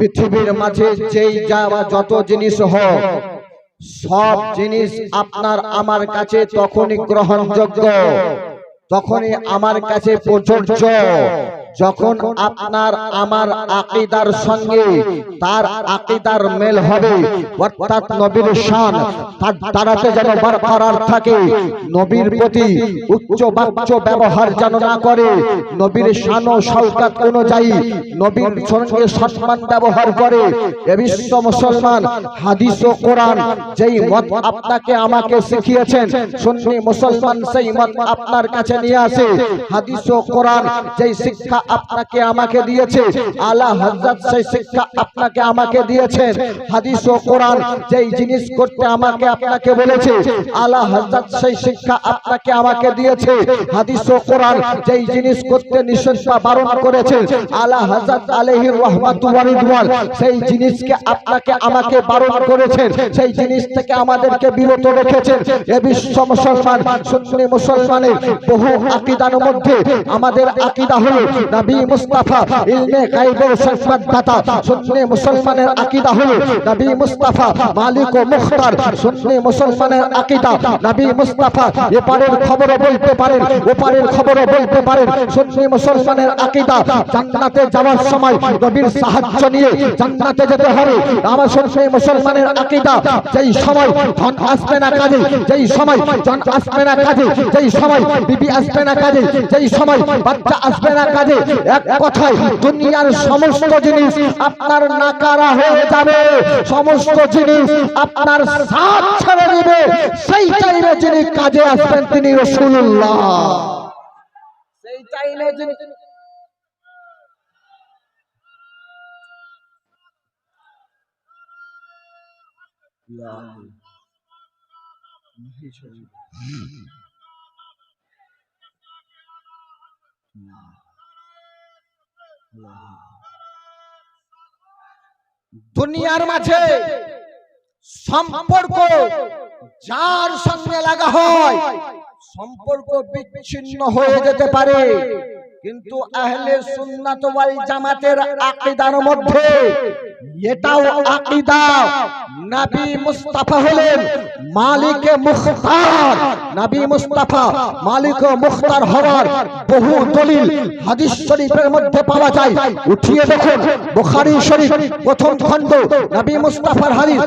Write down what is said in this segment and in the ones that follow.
পৃথিবীর মাঝে যেই যা যত জিনিস হোক, সব জিনিস আপনার আমার কাছে তখনই গ্রহণযোগ্য, তখনই আমার কাছে প্রযোজ্য। যখন আপনার আমার আকিদার সঙ্গে তার আকিদার মেল হবে, অর্থাৎ নবীর শান, তার দ্বারাতে যেন বরকরার থাকে, নবীর প্রতি উচ্চ বাচ্চ ব্যবহার যেন না করে, নবীর শান ও শওকাত অনুযায়ী নবীর সঙ্গে সম্মান ব্যবহার করে, এ বিশ্ব মুসলমান, হাদিস ও কোরআন যেই মত আপনাকে আমাকে শিখিয়েছেন, সুন্নি মুসলমান সেই মত আপনার কাছে নিয়ে আসে, হাদিস ও কোরআন যেই শিক্ষা আপনাকে আমাকে দিয়েছে। আলা হযরত সেই শিক্ষা আপনাকে আমাকে দিয়েছেন। হাদিস ও কোরআন যেই জিনিস করতে আমাকে আপনাকে বলেছে আলা হযরত সেই শিক্ষা আপনাকে আমাকে দিয়েছে। হাদিস ও কোরআন যেই জিনিস করতে নিষেধ বারণ করেছেন আলা হযরত আলাইহির রাহমাতু সেই জিনিসকে আপনাকে আমাকে বারণ করেছেন, সেই জিনিস থেকে আমাদেরকে বিরত রেখেছেন। এ বিশ্ব মুসলমান, সুন্নি মুসলমানের বহু আকীদার মধ্যে আমাদের আকীদা হলো নবী মুস্তাফা, ইলমে গায়বের সংবাদদাতা, সুন্নি মুসলমানের আকীদা হলো নবী মুস্তাফা, মালিক ও মুখতার, সুন্নি মুসলমানের আকীদা। নবী মুস্তাফা, এপারের খবরও বলতে পারেন, ওপারের খবরও বলতে পারেন, সুন্নি মুসলমানের আকীদা। জান্নাতে যাওয়ার সময় নবীর সাহায্য নিয়ে জান্নাতে যেতে হবে। আমার সুন্নি মুসলমানের আকীদা, যেই সময় ধন আসবে না কাজে, যেই সময় জন আসবে না কাজে, যেই সময় বিবি আসবে না কাজে, যেই সময় বাচ্চা আসবে না কাজে এক কথায় দুনিয়ার সমস্ত জিনিস আপনার নাকারা হয়ে যাবে। সমস্ত জিনিস আপনার সাথ ছেড়ে দিবে। সেই টাইমে যিনি কাজে আসবেন তিনি রসুল্লাহ সেই টাইমে যিনি দুনিয়ার মাঝে সম্পর্ক যার সঙ্গে লাগা হয় সম্পর্ক বিচ্ছিন্ন হয়ে যেতে পারে। কিন্তু আহলে সুন্নাত ওয়াল জামাতের আকীদার মধ্যে এটাও আকীদা। নবী মুস্তাফা হলেন মালিকে মুখতার। নবী মুস্তাফা মালিক মুখতার হওয়ার বহু দলিল হাদিস শরীফের মধ্যে পাওয়া যায়। উঠিয়ে দেখুন, বুখারী শরীফ প্রথম খণ্ড। নবী মুস্তাফার হাদিস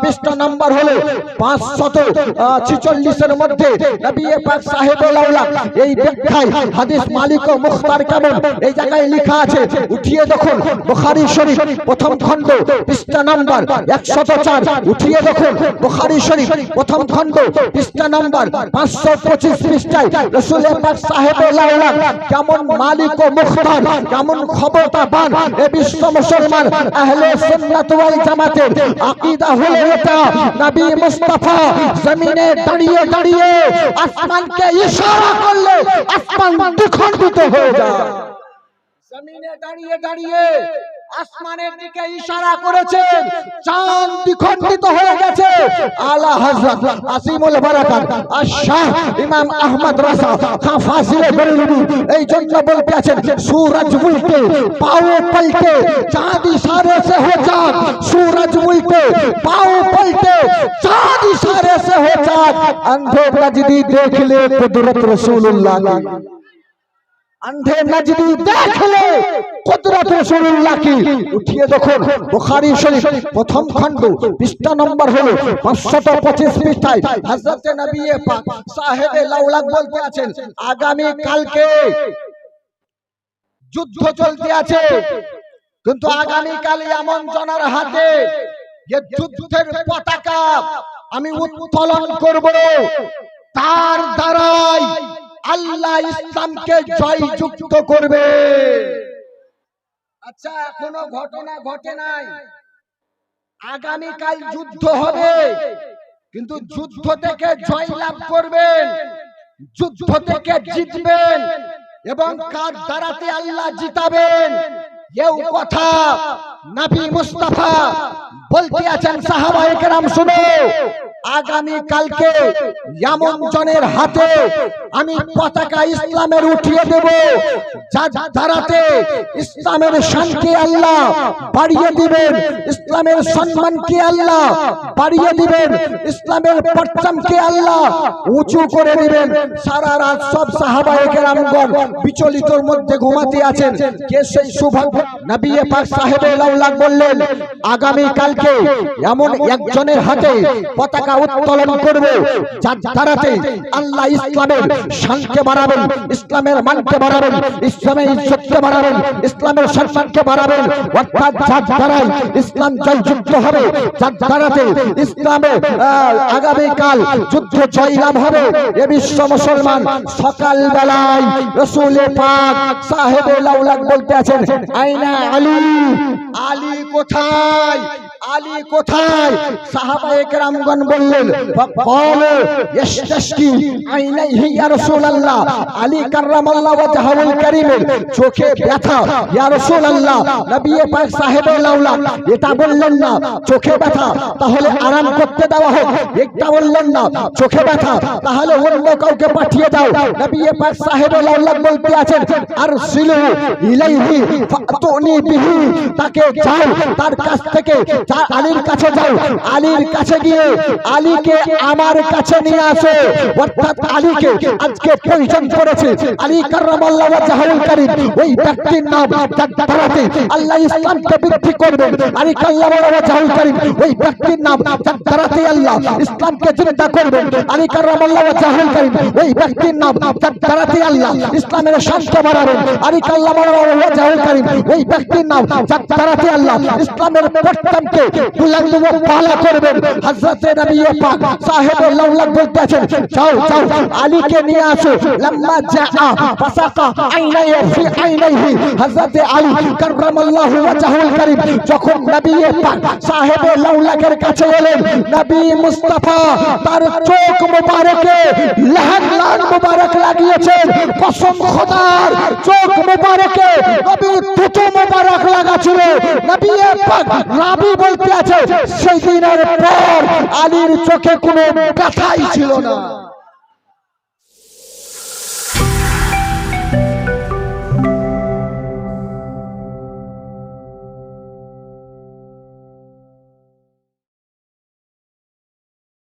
পৃষ্ঠা নাম্বার হলো 546 এর মধ্যে। নবী পাক সাহেবুল আউলা এই ব্যাখ্যায় হাদিস মালিক ও মুখতার কেমন? এই জায়গায় লেখা আছে, উঠিয়ে দেখুন, বুখারী শরীফ, প্রথম খণ্ড, পৃষ্ঠা নাম্বার 104 উঠিয়ে দেখুন, বুখারী শরীফ, প্রথম খণ্ড, পৃষ্ঠা নাম্বার 525 পৃষ্ঠায় রাসূল পাক সাহেবুল আউলা কেমন মালিক ও মুখতার, কেমন ক্ষমতাবান এ বিশ্ব মুসলমান, আহলে সুন্নাত ওয়াল জামাতের আকীদা হলো এটা নবী মুস্তাফা, জমিনে দাঁড়িয়ে দাঁড়িয়ে আসমানকে ইশারা করলে, আসমান মুক্ত হয়ে যায় জমিনে দাঁড়িয়ে দাঁড়িয়ে আসমানের দিকে ইশারা করেছেন চাঁদ বিখণ্ডিত হয়ে গেছে। আলা হযরত আসিমুল বারাকাত আশাহ ইমাম আহমদ রাসা খান ফাসিলে বেরুলি এই জন্য বলতে আছেন সূরজ উল্টে পাও পাল্টে চাঁদ ইশারে সে হো চাঁদ সূরজ উল্টে পাও পাল্টে চাঁদ ইশারে সে হো চাঁদ। অন্ধ নজদি দেখলে কুদরত রাসূলুল্লাহ আন্ধে নাজদি দেখলে কুদরত রাসূলুল্লাহ কি উঠিয়ে যখন বুখারী শরীফ প্রথম খণ্ড পৃষ্ঠা নম্বর হলো 525 পৃষ্ঠায় হযরত নবী পাক সাহেব লাউলাক বলতে আছেন আগামী কালকে যুদ্ধ চলতে আছে কিন্তু আগামী কাল এমন জনার হাতে যে যুদ্ধের পতাকা আমি উত্তোলন করব। তার দ্বারাই আল্লাহ ইসলামকে জয়যুক্ত করবে। আচ্ছা এখনও ঘটনা ঘটে নাই। আগামীকাল যুদ্ধ হবে। কিন্তু যুদ্ধ থেকে জয়লাভ করবেন। যুদ্ধ থেকে জিতবেন। এবং কার দ্বারাতে আল্লাহ জিতাবেন? এও কথা। নবী মুস্তাফা বলতে আছেন সাহাবায়ে কেরাম শুনো। আগামী কালকে এমন জনের হাতে আমি পতাকা ইসলামের উঠিয়ে দেব। যার দ্বারাতে ইসলামের শান্তি আল্লাহ বাড়িয়ে দিবেন। ইসলামের সম্মানকে আল্লাহ বাড়িয়ে দিবেন। ইসলামের পরচমকে আল্লাহ উঁচু করে দিবেন। সারা রাত সব সাহাবায়ে কেরামগণ বিচলিতর মধ্যে ঘুমাতে আছেন। কে সেই সৌভাগ্য নবী পাক সাহেবে লাউলাক বললেন আগামী কালকে এমন একজনের হাতে পতাকা উত্তোলন করবে। যার দ্বারাতে আল্লাহ ইসলামের শানকে বাড়াবেন ইসলামের মানকে বাড়াবেন ইসলামের ইজ্জতকে বাড়াবেন ইসলামের সম্মানকে বাড়াবেন। অর্থাৎ যার দ্বারাই ইসলাম জয়যুক্ত হবে যার দ্বারাতে ইসলামে আগামীকাল যুদ্ধ জয়লাভ হবে। এ বিশ্ব মুসলমান সকাল বেলায় রসুলে পাক সাহেবে লাউলাক বলতে আছেন আইনা আলী আলী কোথায়? আলী কোথায়? সাহাবায়ে কেরামগণ বললেন বলো ইস্তাশকি আইনাইহি ইয়া রাসূলুল্লাহ। আলী কাররামাল্লাহু ওয়াজহাহুল কারীমের চোখে ব্যথা। ইয়া রাসূলুল্লাহ, নবী পাক সাহেবে লাউলাক এটা বললেন না, চোখে ব্যথা, তাহলে আরাম করতে দেওয়া হোক। একটা বললেন না, চোখে ব্যথা, তাহলে অন্য কাউকে পাঠিয়ে দাও। নবী পাক সাহেবে লাউলাক বলতে আছেন, আর সিলু ইলাইহি ফাতুনি বিহি। তাকে যাও, তার কাছ থেকে আলীর কাছে যাও, আলীর কাছে গিয়ে আলীকে আমার কাছে নিয়ে আসো। অর্থাৎ আলীকে আজকে প্রয়োজন করেছে আলী কার্রামাল্লাহ ওয়াজহুল কারীম, ওই ব্যক্তির নাম দ্বারাতে আল্লাহ ইসলামকে বৃদ্ধি করবেন আলী কার্রামাল্লাহ ওয়াজহুল কারীম, ওই ব্যক্তির নাম দ্বারাতে আল্লাহ ইসলামকে জিন্দা করবেন আলী কার্রামাল্লাহ ওয়াজহুল কারীম, ওই ব্যক্তির নাম যার আল্লাহ ইসলামের শান্ত বাড়াবেন আলী কার্রামাল্লাহ ওয়াজহুল কারীম, ওই ব্যক্তির নাম দ্বারাতে আল্লাহ ইসলামের পট্টমকে বুলন্দ ও পালা করবেন। হযরতে নবী পাক সাহেব লাউলাক বলতে আছেন যাও যাও, আলীকে নিয়ে আসো। লম্মা জাআ ফাসাকা আইনাই ফি আইনাইহি। হযরতে আলী কাররামাল্লাহু ওয়াজহুল কারীম যখন নবী পাক সাহেব লাউলাকের কাছে এলেন, নবী মুস্তাফা, তার চোখ মোবারকে, লাহান লাহান মোবারক লাগিয়েছেন। কসম খোদার, চোখ মোবারকে নবী দুটো মোবারক লাগাছিল। নবী পাক রাবি বলতে আছে সেই দিনের পর আলীর চোখে কোনো কথাই ছিল না।